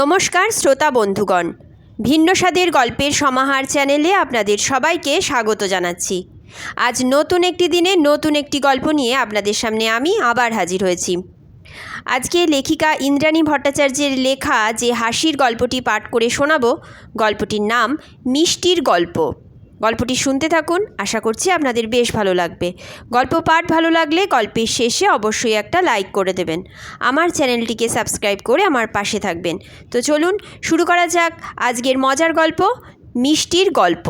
নমস্কার, শ্রোতা বন্ধুগণ। ভিন্ন স্বাদের গল্পের সমাহার চ্যানেলে আপনাদের সবাইকে স্বাগত জানাচ্ছি। আজ নতুন একটি দিনে নতুন একটি গল্প নিয়ে আপনাদের সামনে আমি আবার হাজির হয়েছি। আজকে লেখিকা ইন্দ্রাণী ভট্টাচার্যের লেখা যে হাসির গল্পটি পাঠ করে শোনাব, গল্পটির নাম মিষ্টির গল্প। গল্পটি শুনতে থাকুন। আশা করছি আপনাদের বেশ ভালো লাগবে। গল্প পাঠ ভালো লাগলে গল্পের শেষে অবশ্যই একটা লাইক করে দেবেন। আমার চ্যানেলটিকে সাবস্ক্রাইব করে আমার পাশে থাকবেন। তো চলুন, শুরু করা যাক আজকের মজার গল্প, মিষ্টির গল্প।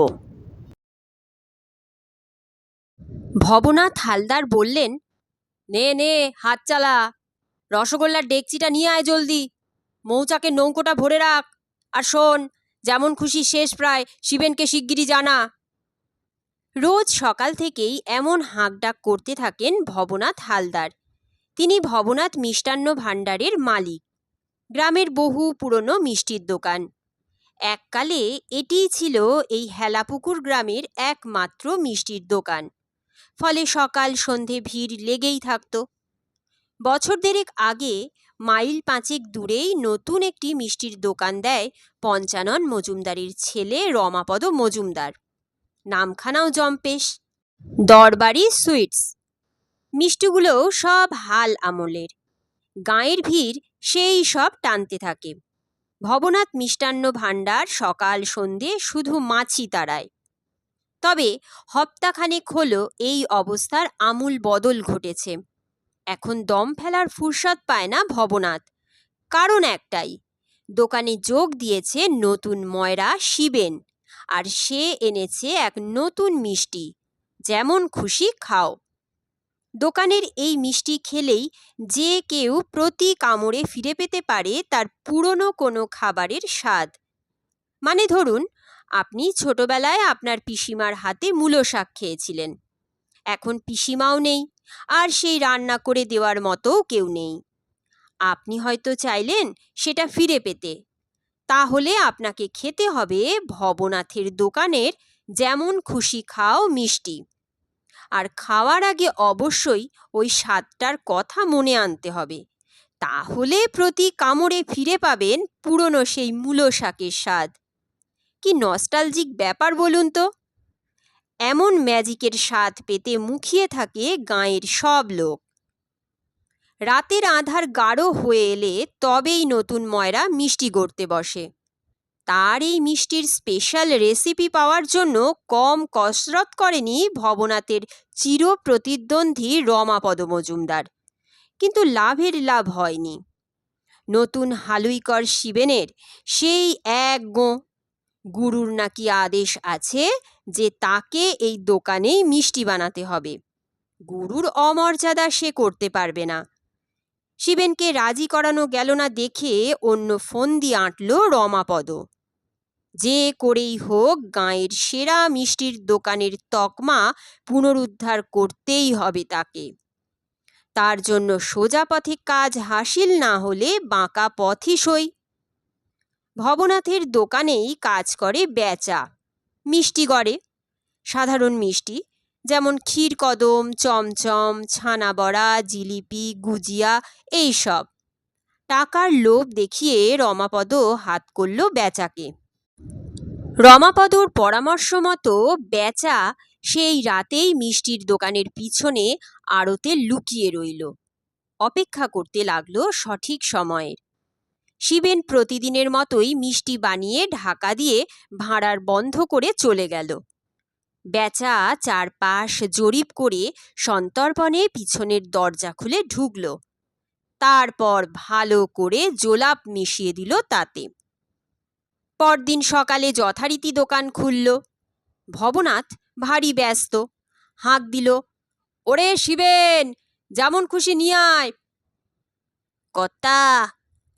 ভবনাথ হালদার বললেন, নে নে, হাত চালা। রসগোল্লার ডেকচিটা নিয়ে আয় জলদি। মৌচাকের নৌকোটা ভরে রাখ। আর শোন, যেমন খুশি শেষ প্রায়, শিবেনকে শিগগিরই জানা। রোজ সকাল থেকেই এমন হাঁকডাক করতে থাকেন ভবনাথ হালদার। তিনি ভবনাথ মিষ্টান্ন ভাণ্ডারের মালিক। গ্রামের বহু পুরনো মিষ্টির দোকান। এককালে এটিই ছিল এই হেলাপুকুর গ্রামের একমাত্র মিষ্টির দোকান। ফলে সকাল সন্ধে ভিড় লেগেই থাকত। বছর দেড়েক আগে মাইল পাঁচেক দূরেই নতুন একটি মিষ্টির দোকান দেয় পঞ্চানন মজুমদারের ছেলে রমাপদ মজুমদার। নামখানাও জম্পেশ, দরবারি সুইটস। মিষ্টিগুলোও সব হাল আমলের। গাঁয়ের ভিড় সেই সব টানতে থাকে। ভবনাথ মিষ্টান্ন ভাণ্ডার সকাল সন্ধে শুধু মাছি তাড়ায় তবে হপ্তাখানেক হলো এই অবস্থার আমূল বদল ঘটেছে। এখন দম ফেলার ফুরসত পায় না ভবনাথ। কারণ একটাই, দোকানে যোগ দিয়েছে নতুন ময়রা শিবেন। আর সে এনেছে এক নতুন মিষ্টি। যেমন খুশি খাও। দোকানের এই মিষ্টি খেলেই যে কেউ প্রতি কামড়ে ফিরে পেতে পারে তার পুরনো কোনো খাবারের স্বাদ। মানে ধরুন, আপনি ছোটবেলায় আপনার পিসিমার হাতে মূলো শাক খেয়েছিলেন। এখন পিসিমাও নেই, আর সেই রান্না করে দেওয়ার মতো কেউ নেই। আপনি হয়তো চাইলেন সেটা ফিরে পেতে। তাহলে আপনাকে খেতে হবে ভবনাথের দোকানের যেমন খুশি খাও মিষ্টি। আর খাওয়ার আগে অবশ্যই ওই স্বাদটার কথা মনে আনতে হবে। তাহলে প্রতি কামড়ে ফিরে পাবেন পুরনো সেই মূলো শাকের স্বাদ। কি নস্টালজিক ব্যাপার বলুন তো? এমন ম্যাজিকের স্বাদ পেতে মুখিয়ে থাকে গাঁয়ের সব লোক। রাতের আধার গাঢ় হয়ে এলে তবেই নতুন ময়রা মিষ্টি গড়তে বসে। তার এই মিষ্টির স্পেশাল রেসিপি পাওয়ার জন্য কম কসরত করেনি ভবনাথের চির প্রতিদ্বন্দ্বী রমাপদ মজুমদার। কিন্তু লাভের লাভ হয়নি। নতুন হালুইকর শিবেনের সেই এক গো। গুরুর নাকি আদেশ আছে যে তাকে এই দোকানেই মিষ্টি বানাতে হবে। গুরুর অমর্যাদা সে করতে পারবে না। শিবেনকে রাজি করানো গেল না দেখে অন্য ফন্দি আঁটল রমাপদ। যে করেই হোক গাঁয়ের সেরা মিষ্টির দোকানের তকমা পুনরুদ্ধার করতেই হবে তাকে। তার জন্য সোজা পথে কাজ হাসিল না হলে বাঁকা পথই সই। ভবনাথের দোকানেই কাজ করে বেচা। মিষ্টি গড়ে, সাধারণ মিষ্টি। যেমন ক্ষীর কদম, চমচম, ছানা বড়া, জিলিপি, গুজিয়া, এইসব। টাকার লোভ দেখিয়ে রমাপদ হাত করল বেচাকে। রমাপদর পরামর্শ মতো বেচা সেই রাতেই মিষ্টির দোকানের পিছনে আড়তে লুকিয়ে রইল। অপেক্ষা করতে লাগল সঠিক সময়ের। শিবেন প্রতিদিনের মতোই মিষ্টি বানিয়ে ঢাকা দিয়ে ভাঁড়ার বন্ধ করে চলে গেল। বেচা চারপাশ জরিপ করে সন্তর্পণে পিছনের দরজা খুলে ঢুকল। তারপর ভালো করে জোলাপ মিশিয়ে দিল তাতে। পরদিন সকালে যথারীতি দোকান খুলল। ভবনাথ ভারী ব্যস্ত, হাঁক দিল, ওরে শিবেন, যেমন খুশি নিয়ে আয়। কর্তা,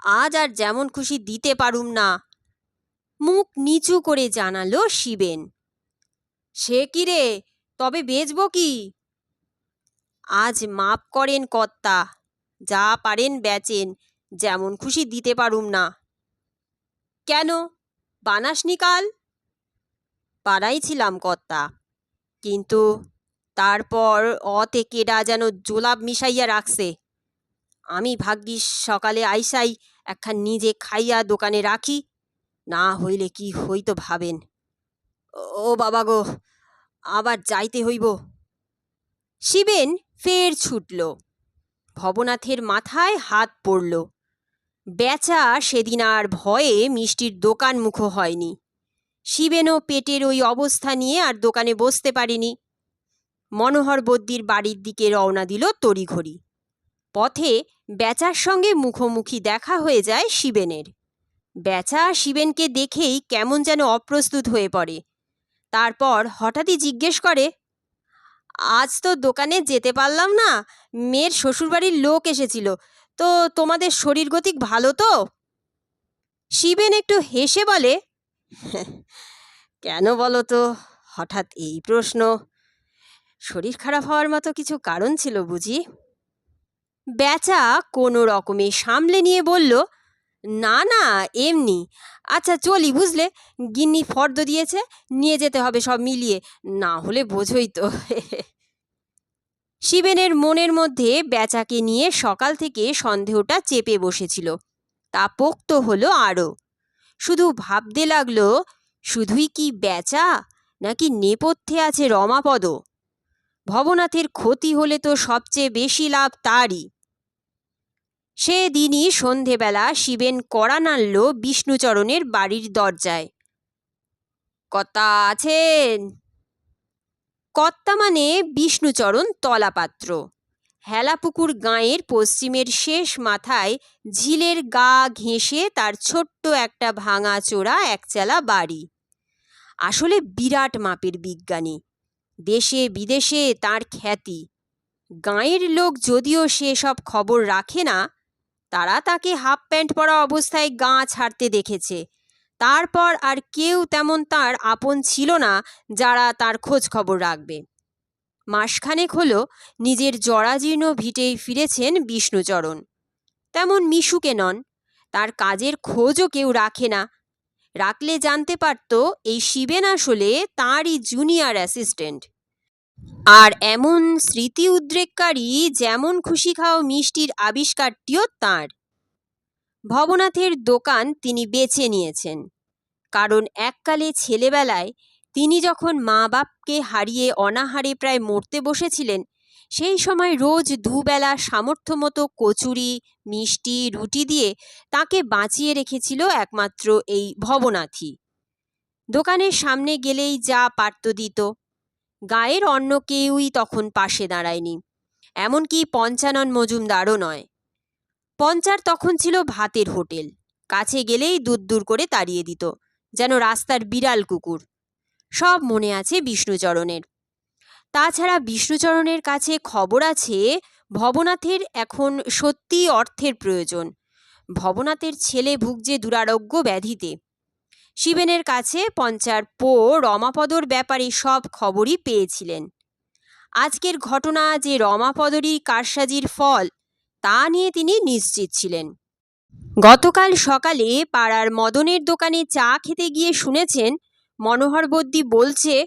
আজ আর যেমন খুশি দিতে পারুম না। মুখ নিচু করে জানালো শিবেন। সে কি রে? তবে বেচব কি? আজ মাপ করেন কর্তা, যা পারেন বেচেন, যেমন খুশি দিতে পারুম না। কেন? বানাসনি কাল? পাড়াই ছিলাম কর্তা, কিন্তু তারপর অতে কেডা যেন জোলাপ মিশাইয়া রাখছে। আমি ভাগ্যিস সকালে আইসাই একখান নিজে খাইয়া দোকানে রাখি, না হইলে কি হইতো ভাবেন? ও বাবা গো, আবার যাইতে হইব। শিবেন ফের ছুটল। ভবনাথের মাথায় হাত পড়ল। বেচা সেদিন আর ভয়ে মিষ্টির দোকান মুখো হয়নি। শিবেনও পেটের ওই অবস্থা নিয়ে আর দোকানে বসতে পারেনি। মনোহর বদ্যির বাড়ির দিকে রওনা দিল তড়িঘড়ি। পথে বেচার সঙ্গে মুখোমুখি দেখা হয়ে যায় শিবেনের। বেচা শিবেনকে দেখেই কেমন যেন অপ্রস্তুত হয়ে পড়ে। তারপর হঠাৎই জিজ্ঞেস করে, আজ তো দোকানে যেতে পারলাম না, মেয়ের শ্বশুরবাড়ির লোক এসেছিল, তো তোমাদের শরীর গতিক ভালো তো? শিবেন একটু হেসে বলে, কেন বলো তো, হঠাৎ এই প্রশ্ন। শরীর খারাপ হওয়ার মতো কিছু কারণ ছিল বুঝি? বেচা কোনো রকমে সামলে নিয়ে বলল, না না, এমনি আচ্ছা চলি বুঝলে? গিন্নি ফর্দ দিয়েছে, নিয়ে যেতে হবে সব মিলিয়ে। না হলে বোঝই তো। শিবেনের মনের মধ্যে বেচাকে নিয়ে সকাল থেকে সন্দেহটা চেপে বসেছিল। তা পোক্ত হলো আরও। শুধু ভাবতে লাগল, শুধুই কি বেচা, নাকি নেপথ্যে আছে রমাপদ? ভবনাথের ক্ষতি হলে তো সবচেয়ে বেশি লাভ তারই। সেদিনই সন্ধেবেলা শিবেন কড়া নাড়ল বিষ্ণুচরণের বাড়ির দরজায়। কর্তা আছেন? কর্তা মানে বিষ্ণুচরণ তলাপাত্র। হেলাপুকুর গাঁয়ের পশ্চিমের শেষ মাথায় ঝিলের গা ঘেঁষে তার ছোট্ট একটা ভাঙা চোরা একচালা বাড়ি। আসলে বিরাট মাপের বিজ্ঞানী। দেশে বিদেশে তার খ্যাতি। গাঁয়ের লোক যদিও সেসব খবর রাখে না তারা তাকে হাফ প্যান্ট পরা অবস্থায় গাঁ ছাড়তে দেখেছে। তারপর আর কেউ তেমন তার আপন ছিল না যারা তার খোঁজ খবর রাখবে। মাসখানেক হলো নিজের জরাজীর্ণ ভিটেই ফিরেছেন বিষ্ণুচরণ। তেমন মিশুকে নন, তার কাজের খোঁজও কেউ রাখে না। রাখলে জানতে পারত এই শিবেন আসলে তাঁরই জুনিয়র অ্যাসিস্ট্যান্ট আর এমন স্মৃতি উদ্রেককারী যেমন খুশি খাও মিষ্টির আবিষ্কারটিও তাঁর। ভবনাথের দোকান তিনি বেছে নিয়েছেন। কারণ এককালে ছেলেবেলায় তিনি যখন মা বাপকে হারিয়ে অনাহারে প্রায় মরতে বসেছিলেন, সেই সময় রোজ দুবেলা সামর্থ্য মতো কচুরি, মিষ্টি, রুটি দিয়ে তাকে বাঁচিয়ে রেখেছিল একমাত্র এই ভবনাথই। দোকানের সামনে গেলেই যা পারত দিত। গায়ের অন্য কেউই তখন পাশে দাঁড়ায়নি। এমনকি পঞ্চানন মজুমদারও নয়। পঞ্চার তখন ছিল ভাতের হোটেল। কাছে গেলেই দূর দূর করে তাড়িয়ে দিত, যেন রাস্তার বিড়াল কুকুর। সব মনে আছে বিষ্ণুচরণের। তাছাড়া বিষ্ণুচরণের কাছে খবর আছে ভবনাথের এখন সত্যি অর্থের প্রয়োজন। ভবনাথের ছেলে ভুগছে দুরারোগ্য ব্যাধিতে। শিবেনের কাছে পঞ্চার পো রমাপদর ব্যাপারে সব খবরই পেয়েছিলেন। আজকের ঘটনা যে রমাপদরই কারসাজির ফল, তা নিয়ে তিনি নিশ্চিত ছিলেন। গতকাল সকালে পাড়ার মদনের দোকানে চা খেতে গিয়ে শুনেছেন, মনোহর বদ্যি বলছে,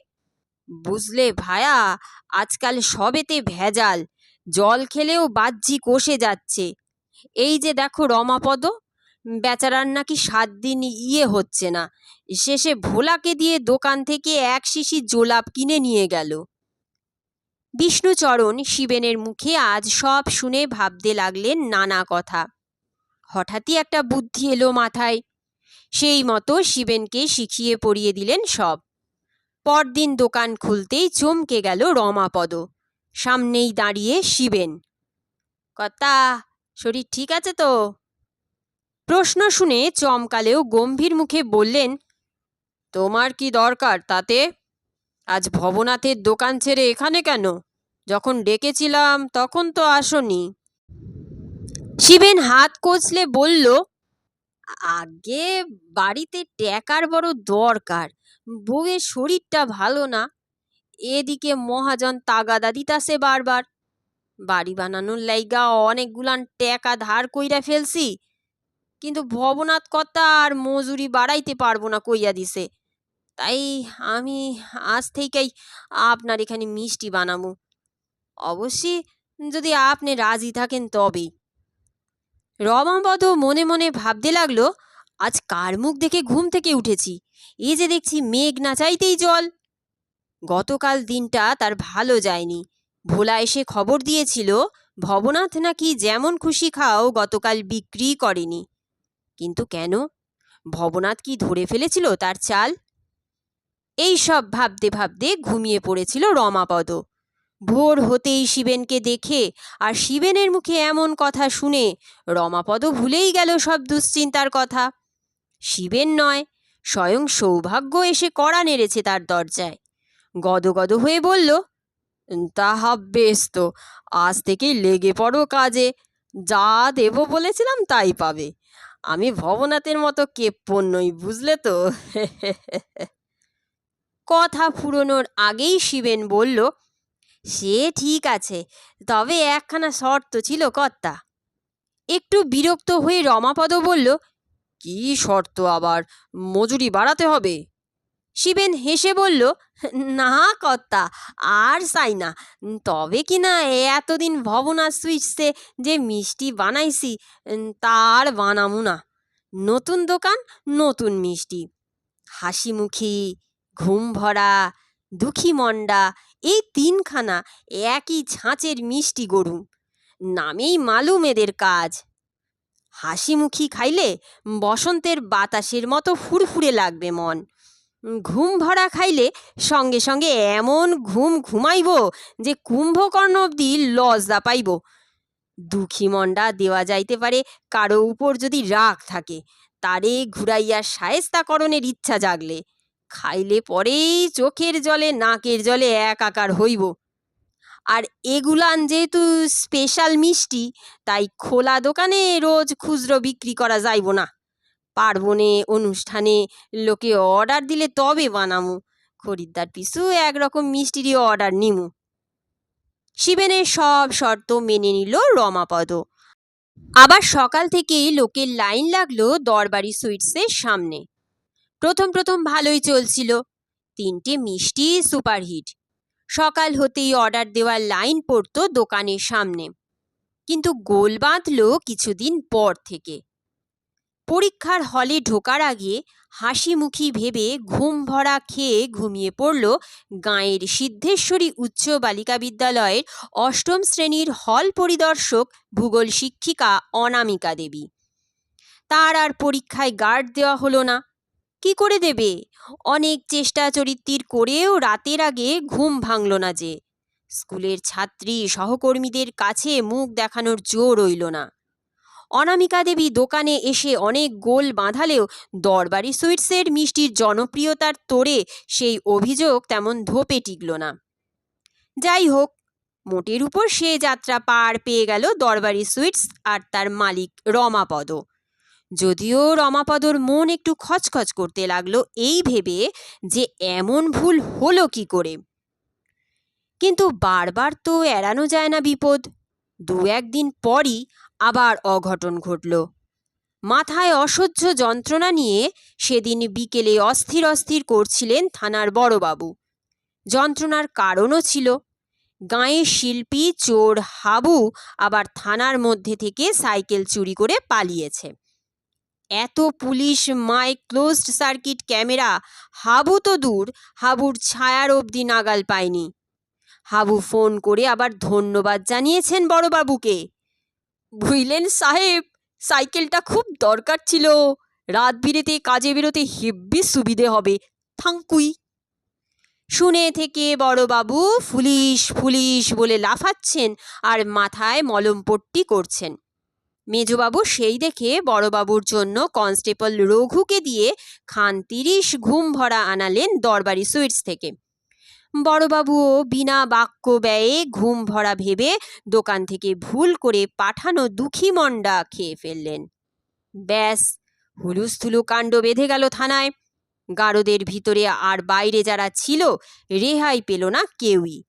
বুঝলে ভায়া, আজকাল সবেতে ভেজাল, জল খেলেও বাহ্যিক কষে যাচ্ছে। এই যে দেখো রমাপদ বেচারার নাকি সাত দিন ইয়ে হচ্ছে না। শেষে ভোলাকে দিয়ে দোকান থেকে এক শিশি জোলাপ কিনে নিয়ে গেল। বিষ্ণুচরণ শিবেনের মুখে আজ সব শুনে ভাবতে লাগলেন নানা কথা। হঠাৎই একটা বুদ্ধি এলো মাথায়। সেই মতো শিবেনকে শিখিয়ে পড়িয়ে দিলেন সব। পরদিন দোকান খুলতেই চমকে গেল রমাপদ। সামনেই দাঁড়িয়ে শিবেন। কর্তা, শরীর ঠিক আছে তো? প্রশ্ন শুনে চমকালেও গম্ভীর মুখে বললেন, তোমার কি দরকার তাতে? আজ ভবনাথের দোকান ছেড়ে এখানে কেন? যখন ডেকেছিলাম তখন তো আসনি। শিবেন হাত কচলে বলল, আগে বাড়িতে ট্যাকার বড় দরকার, বউয়ের শরীরটা ভালো না। এদিকে মহাজন তাগাদা দিতাছে বারবার। বাড়ি বানানোর লাইগা অনেকগুলান ট্যাকা ধার কইরা ফেলছি কিন্তু ভবনাথ কর্তা আর মজুরি বাড়াইতে পারব না কইয়া দিছে। তাই আমি আজ থেকেই আপনার এখানে মিষ্টি বানাবো। অবশ্যই যদি আপনি রাজি থাকেন তবেই। রমাপদ মনে মনে ভাবতে লাগল, আজ কার মুখ দেখে ঘুম থেকে উঠেছি? এ যে দেখছি মেঘ না চাইতেই জল। গতকাল দিনটা তার ভালো যায়নি। ভোলা এসে খবর দিয়েছিল, ভবনাথ নাকি যেমন খুশি খাও গতকাল বিক্রি করেনি। কিন্তু কেন? ভবনাথ কি ধরে ফেলেছিল তার চাল? এই সব ভাবতে ভাবতে ঘুমিয়ে পড়েছিল রমাপদ। ভোর হতেই শিবেনকে দেখে আর শিবেনের মুখে এমন কথা শুনে রমাপদ ভুলেই গেল সব দুশ্চিন্তার কথা। শিবেন নয়, স্বয়ং সৌভাগ্য এসে কড়া নেড়েছে তার দরজায়। গদগদ হয়ে বলল, তা হাব বেশ তো, আজ থেকেই লেগে পড়ো কাজে। যা দেব বলেছিলাম তাই পাবে। আমি ভবনাথের মতো কেপ্য নই, বুঝলে তো? কথা ফুরোনোর আগেই শিবেন বলল, সে ঠিক আছে, তবে একখানা শর্ত ছিল, কর্তা। একটু বিরক্ত হয়ে রমাপদ বলল, কি শর্ত আবার? মজুরি বাড়াতে হবে? শিবেন হেসে বলল, না কর্তা, আর চাই না। তবে কি না এতদিন ভবনা সুইটসে যে মিষ্টি বানাইছি, তার বানামু না। নতুন দোকান, নতুন মিষ্টি। হাসিমুখী, ঘুম ভরা, দুঃখী মন্ডা এই তিনখানা একই ছাঁচের মিষ্টি গরু। নামেই মালুম এদের কাজ। হাসিমুখী খাইলে বসন্তের বাতাসের মতো ফুরফুরে লাগবে মন। ঘুম ভরা খাইলে সঙ্গে সঙ্গে এমন ঘুম ঘুমাইব যে কুম্ভকর্ণ অবধি লজ্জা পাইব। দুঃখী মন্ডা দেওয়া যাইতে পারে কারও উপর যদি রাগ থাকে, তারে ঘুরাইয়া সায়স্তাকরণের ইচ্ছা জাগলে, খাইলে পরেই চোখের জলে নাকের জলে একাকার হইব। আর এগুলান যেহেতু স্পেশাল মিষ্টি, তাই খোলা দোকানে রোজ খুচরো বিক্রি করা যাইব না। পার্বণে, অনুষ্ঠানে লোকে অর্ডার দিলে তবে বানামু। খরিদ্দার পিছু একরকম মিষ্টিরই অর্ডার নিমু। শিবেনের সব শর্ত মেনে নিল রমাপদ। আবার সকাল থেকেই লোকের লাইন লাগল দরবারি সুইটসের সামনে। প্রথম প্রথম ভালোই চলছিল। তিনটে মিষ্টি সুপারহিট সকাল হতেই অর্ডার দেওয়ার লাইন পড়তো দোকানের সামনে। কিন্তু গোল বাঁধল কিছুদিন পর থেকে। পরীক্ষার হলে ঢোকার আগে হাসিমুখী ভেবে ঘুম ভরা খেয়ে ঘুমিয়ে পড়ল গাঁয়ের সিদ্ধেশ্বরী উচ্চ বালিকা বিদ্যালয়ের অষ্টম শ্রেণির হল পরিদর্শক ভূগোল শিক্ষিকা অনামিকা দেবী। তার আর পরীক্ষায় গার্ড দেওয়া হলো না। কি করে দেবে? অনেক চেষ্টা চরিত্রির করেও রাতের আগে ঘুম ভাঙল না যে। স্কুলের ছাত্রী সহকর্মীদের কাছে মুখ দেখানোর জোর রইল না। অনামিকা দেবী দোকানে এসে অনেক গোল বাঁধালেও দরবারি সুইটসের মিষ্টির জনপ্রিয়তার তোড়ে সেই অভিযোগ তেমন ধোপে টিকল না। যাই হোক, মোটের উপর সে যাত্রা পার পেয়ে গেল দরবারি সুইটস আর তার মালিক রমাপদ। যদিও রমাপদর মন একটু খচখচ করতে লাগল এই ভেবে যে এমন ভুল হলো কি করে। কিন্তু বারবার তো এড়ানো যায় না বিপদ। দু একদিন পরই আবার অঘটন ঘটল। মাথায় অসহ্য যন্ত্রণা নিয়ে সেদিন বিকেলে অস্থির অস্থির করছিলেন থানার বড়বাবু। যন্ত্রণার কারণও ছিল। গাঁয়ের শিল্পী, চোর, হাবু আবার থানার মধ্যে থেকে সাইকেল চুরি করে পালিয়েছে। এত police, mike, closed circuit camera, Habu তো দূর, হাবুর ছায়ার অবধি নাগাল পায়নি। হাবু ফোন করে আবার ধন্যবাদ জানিয়েছেন বড়বাবুকে। বুঝলেন সাহেব, সাইকেলটা খুব দরকার ছিল। রাত বিরেতে, কাজে বেরোতে হেব্বি সুবিধে হবে। থাঙ্কুই। শুনে থেকে বড়বাবু ফুলিশ ফুলিশ বলে লাফাচ্ছেন আর মাথায় মলমপট্টি করছেন। মেজবাবু সেই দেখে বড়বাবুর জন্য কনস্টেবল রঘুকে দিয়ে খান তিরিশ ঘুম ভরা আনালেন দরবারি সুইটস থেকে। বড়বাবুও বিনা বাক্য ব্যয়ে ঘুম ভরা ভেবে দোকান থেকে ভুল করে পাঠানো দুঃখী মন্ডা খেয়ে ফেললেন। ব্যাস, হুলুস্থুলু কাণ্ড বেঁধে গেল থানায়। গারদের ভিতরে আর বাইরে যারা ছিল, রেহাই পেল না কেউই।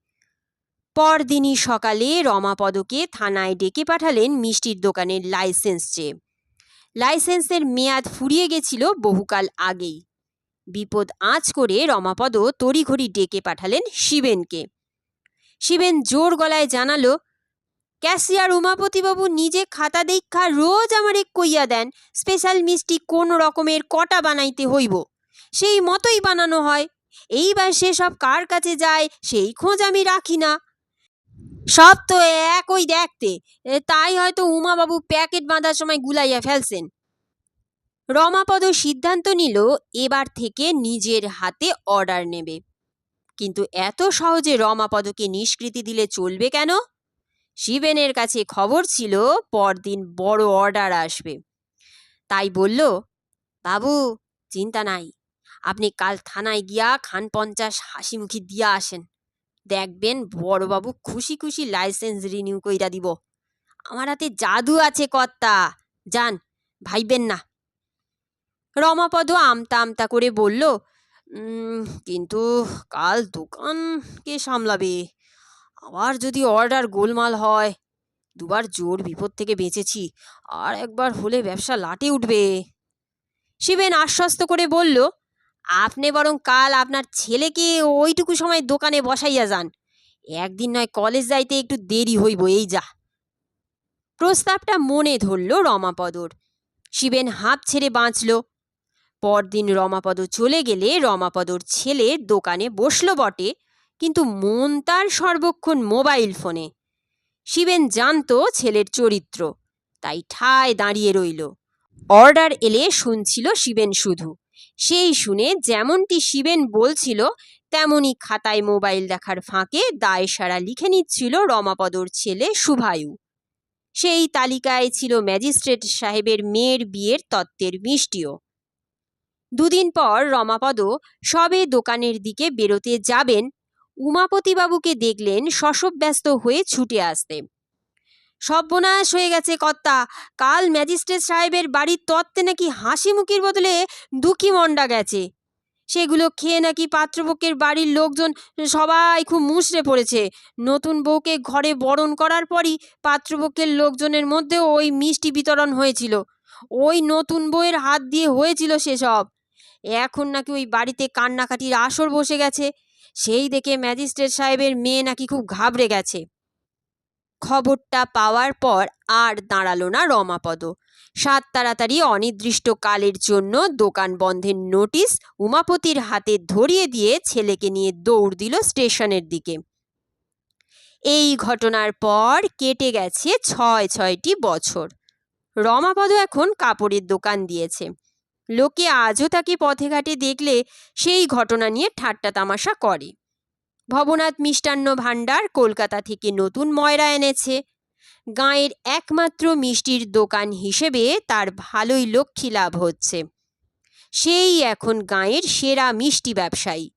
পরদিনই সকালে রমাপদকে থানায় ডেকে পাঠালেন মিষ্টির দোকানের লাইসেন্স চেয়ে। লাইসেন্সের মেয়াদ ফুরিয়ে গেছিল বহুকাল আগেই। বিপদ আঁচ করে রমাপদ তড়িঘড়ি ডেকে পাঠালেন শিবেনকে। শিবেন জোর গলায় জানালো ক্যাশিয়ার উমাপতিবাবু নিজে খাতা দীক্ষা রোজ আমারে কইয়া দেন, স্পেশাল মিষ্টি কোন রকমের কটা বানাইতে হইব? সেই মতোই বানানো হয়। এইবার সেসব কার কাছে যায়, সেই খোঁজ আমি রাখি না। সব তো একই দেখতে। তাই হয়তো উমাবাবু প্যাকেট বাঁধার সময় গুলাইয়া ফেলছেন। রমাপদ সিদ্ধান্ত নিল এবার থেকে নিজের হাতে অর্ডার নেবে। কিন্তু এত সহজে রমাপদকে নিষ্কৃতি দিলে চলবে কেন? শিবেনের কাছে খবর ছিল, পরদিন বড় অর্ডার আসবে। তাই বলল, বাবু, চিন্তা নাই। আপনি কাল থানায় গিয়া খান পঞ্চাশ হাসি মুখি দিয়া আসেন। দেখবেন বড়বাবু খুশি খুশি লাইসেন্স রিনিউ কইরা দিব। আমার হাতে জাদু আছে কর্তা। যান, ভাইবেন না। রমাপদ আমতা আমতা করে বলল কিন্তু কাল দোকান কে সামলাবে? আবার যদি অর্ডার গোলমাল হয়, দুবার জোর বিপদ থেকে বেঁচেছি, আর একবার হলে ব্যবসা লাটে উঠবে। শিবেন আশ্বস্ত করে বলল, আপনি বরং কাল আপনার ছেলেকে ওইটুকু সময় দোকানে বসাইয়া যান। একদিন নয় কলেজ যাইতে একটু দেরি হইব, এই যা। প্রস্তাবটা মনে ধরল রমাপদর। শিবেন হাঁপ ছেড়ে বাঁচল। পরদিন রমাপদ চলে গেলে রমাপদর ছেলে দোকানে বসল বটে, কিন্তু মন তার সর্বক্ষণ মোবাইল ফোনে। শিবেন জানতো ছেলের চরিত্র, তাই ঠায় দাঁড়িয়ে রইল। অর্ডার এলে শুনছিল শিবেন শুধু। সেই শুনে যেমনটি শিবেন বলছিল তেমনি খাতায় মোবাইল দেখার ফাঁকে দায় সারা লিখে নিচ্ছিল রমাপদর ছেলে শুভায়ু সেই তালিকায় ছিল ম্যাজিস্ট্রেট সাহেবের মেয়ের বিয়ের তত্ত্বের মিষ্টিও। দুদিন পর রমাপদ সবে দোকানের দিকে বেরোতে যাবেন। উমাপতিবাবুকে দেখলেন শশব্যস্ত হয়ে ছুটে আসতে। সর্বনাশ হয়ে গেছে কর্তা, কাল ম্যাজিস্ট্রেট সাহেবের বাড়ির তত্ত্বে নাকি হাসি মুখের বদলে দুঃখী মন্ডা গেছে। সেগুলো খেয়ে নাকি পাত্রপক্ষের বাড়ির লোকজন সবাই খুব মুষড়ে পড়েছে। নতুন বউকে ঘরে বরণ করার পরই পাত্রপক্ষের লোকজনের মধ্যেও ওই মিষ্টি বিতরণ হয়েছিল। ওই নতুন বউয়ের হাত দিয়ে হয়েছিল সেসব। এখন নাকি ওই বাড়িতে কান্নাকাটির আসর বসে গেছে। সেই দেখে ম্যাজিস্ট্রেট সাহেবের মেয়ে নাকি খুব ঘাবড়ে গেছে। খবরটা পাওয়ার পর আর দাঁড়াল না রমাপদ। সাত তাড়াতাড়ি অনির্দিষ্টকালের জন্য দোকান বন্ধের নোটিশ উমাপতির হাতে ধরিয়ে দিয়ে ছেলেকে নিয়ে দৌড় দিল স্টেশনের দিকে। এই ঘটনার পর কেটে গেছে ছয় ছয়টি বছর। রমাপদ এখন কাপড়ের দোকান দিয়েছে। লোকে আজও তাকে পথে ঘাটে দেখলে সেই ঘটনা নিয়ে ঠাট্টা তামাশা করে। ভবনাথ মিষ্টান্ন ভাণ্ডার কলকাতা থেকে নতুন ময়রা এনেছে। গাঁয়ের একমাত্র মিষ্টির দোকান হিসেবে তার ভালোই লক্ষ্মী লাভ হচ্ছে। সেই এখন গাঁয়ের সেরা মিষ্টি ব্যবসায়ী।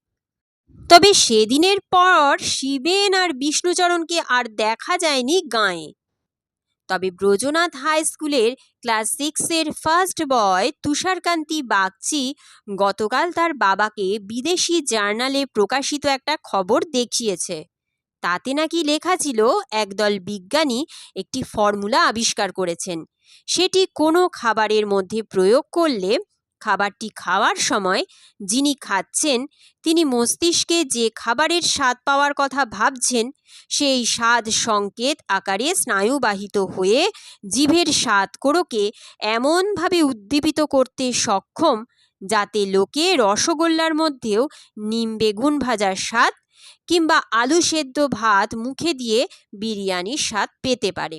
তবে সেদিনের পর শিবেন আর বিষ্ণুচরণকে আর দেখা যায়নি গাঁয়ে। তবে ব্রজনাথ হাই স্কুলের ক্লাস সিক্সের ফার্স্ট বয় তুষারকান্তি বাগচি গতকাল তার বাবাকে বিদেশি জার্নালে প্রকাশিত একটা খবর দেখিয়েছে। তাতে নাকি লেখা ছিল, একদল বিজ্ঞানী একটি ফর্মুলা আবিষ্কার করেছেন। সেটি কোনো খাবারের মধ্যে প্রয়োগ করলে খাবারটি খাওয়ার সময় যিনি খাচ্ছেন, তিনি মস্তিষ্কে যে খাবারের স্বাদ পাওয়ার কথা ভাবছেন, সেই স্বাদ সংকেত আকারে স্নায়ুবাহিত হয়ে জিভের স্বাদ কোরকে এমনভাবে উদ্দীপিত করতে সক্ষম যাতে লোকে রসগোল্লার মধ্যেও নিম বেগুন ভাজার স্বাদ কিংবা আলু সেদ্ধ ভাত মুখে দিয়ে বিরিয়ানির স্বাদ পেতে পারে।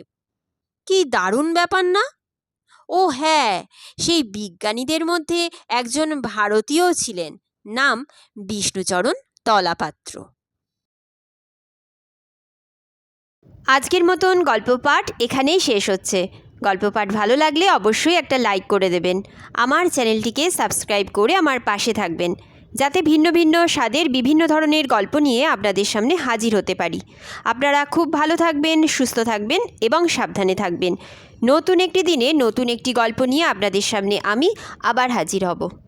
কি দারুণ ব্যাপার না? ও হ্যাঁ সেই বিজ্ঞানীদের মধ্যে একজন ভারতীয় ছিলেন, নাম বিষ্ণুচরণ তলাপাত্র। আজকের মতন গল্প পাঠ এখানেই শেষ হচ্ছে। গল্প পাঠ ভালো লাগলে অবশ্যই একটা লাইক করে দেবেন। আমার চ্যানেলটিকে সাবস্ক্রাইব করে আমার পাশে থাকবেন। যাতে ভিন্ন ভিন্ন স্বাদের বিভিন্ন ধরনের গল্প নিয়ে আপনাদের সামনে হাজির হতে পারি। আপনারা খুব ভালো থাকবেন, সুস্থ থাকবেন এবং সাবধানে থাকবেন। নতুন একটি দিনে নতুন একটি গল্প নিয়ে আপনাদের সামনে আমি আবার হাজির হব।